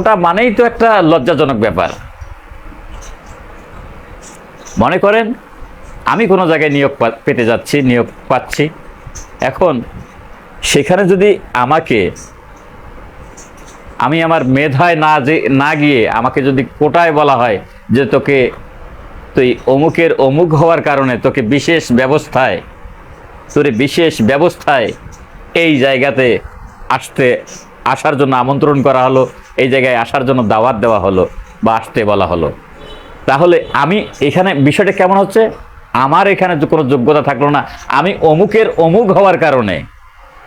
ওটা মানেই তো একটা লজ্জাজনক ব্যাপার। মনে করেন, আমি কোনো জায়গায় নিয়োগ পেতে যাচ্ছি, নিয়োগ পাচ্ছি। এখন সেখানে যদি আমাকে, আমি আমার মেধায় না যে, না গিয়ে আমাকে যদি কোটায় বলা হয় যে তোকে, তুই অমুকের অমুক হওয়ার কারণে তোকে বিশেষ ব্যবস্থায়, তোর বিশেষ ব্যবস্থায় এই জায়গাতে আসতে আসার জন্য আমন্ত্রণ করা হলো, এই জায়গায় আসার জন্য দাওয়াত দেওয়া হলো বা আসতে বলা হলো। তাহলে আমি এখানে বিষয়টা কেমন হচ্ছে? আমার এখানে কোনো যোগ্যতা থাকল না। আমি অমুকের অমুক হওয়ার কারণে,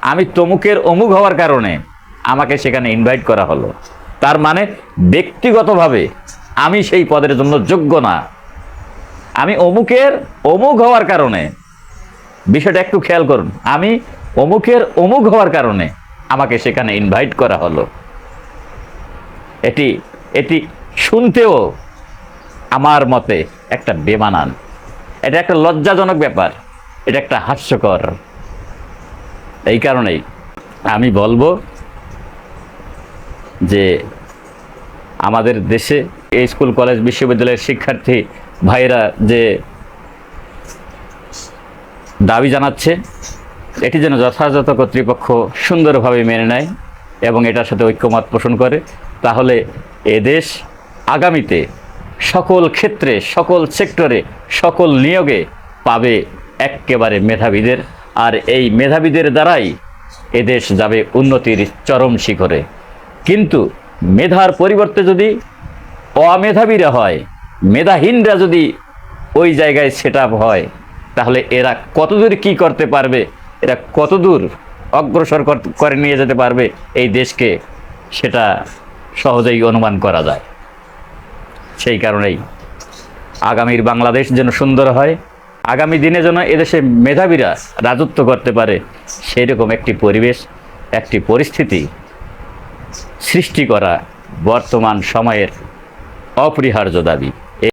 আমি তমুকের অমুক হওয়ার কারণে আমাকে সেখানে ইনভাইট করা হলো। তার মানে ব্যক্তিগতভাবে আমি সেই পদের জন্য যোগ্য না। আমি অমুকের অমুক হওয়ার কারণে, বিষয়টা একটু খেয়াল করুন। আমি অমুকের অমুক হওয়ার কারণে আমাকে সেখানে ইনভাইট করা হলো। এটি এটি শুনতেও আমার মতে একটা বেমানান। এটা একটা লজ্জাজনক ব্যাপার। এটা একটা হাস্যকর। এই কারণেই আমি বলব যে আমাদের দেশে এই স্কুল, কলেজ, বিশ্ববিদ্যালয়ের শিক্ষার্থী ভাইরা যে দাবি জানাচ্ছে এটি যেন যথাযথ কর্তৃপক্ষ সুন্দরভাবে মেনে নেয় এবং এটার সাথে ঐক্যমত পোষণ করে, তাহলে এদেশ আগামীতে সকল ক্ষেত্রে, সকল সেক্টরে, সকল নিয়োগে পাবে একেবারে মেধাবীদের। আর এই মেধাবীদের দ্বারাই এদেশ যাবে উন্নতির চরম শিখরে। কিন্তু মেধার পরিবর্তে যদি অমেধাবীরা হয়, মেধাহীনরা যদি ওই জায়গায় সেট হয়, তাহলে এরা কতদূর কি করতে পারবে এরা কতদূর অগ্রসর কর- করে নিয়ে যেতে পারবে এই দেশকে, সেটা সহজেই অনুমান করা যায়। সেই কারণেই আগামীর বাংলাদেশ যেন সুন্দর হয়, আগামী দিনে যেন এদেশে মেধাবীরা রাজত্ব করতে পারে সেই রকম একটি পরিবেশ, একটি পরিস্থিতি সৃষ্টি করা বর্তমান সময়ের অপরিহার্য দাবি।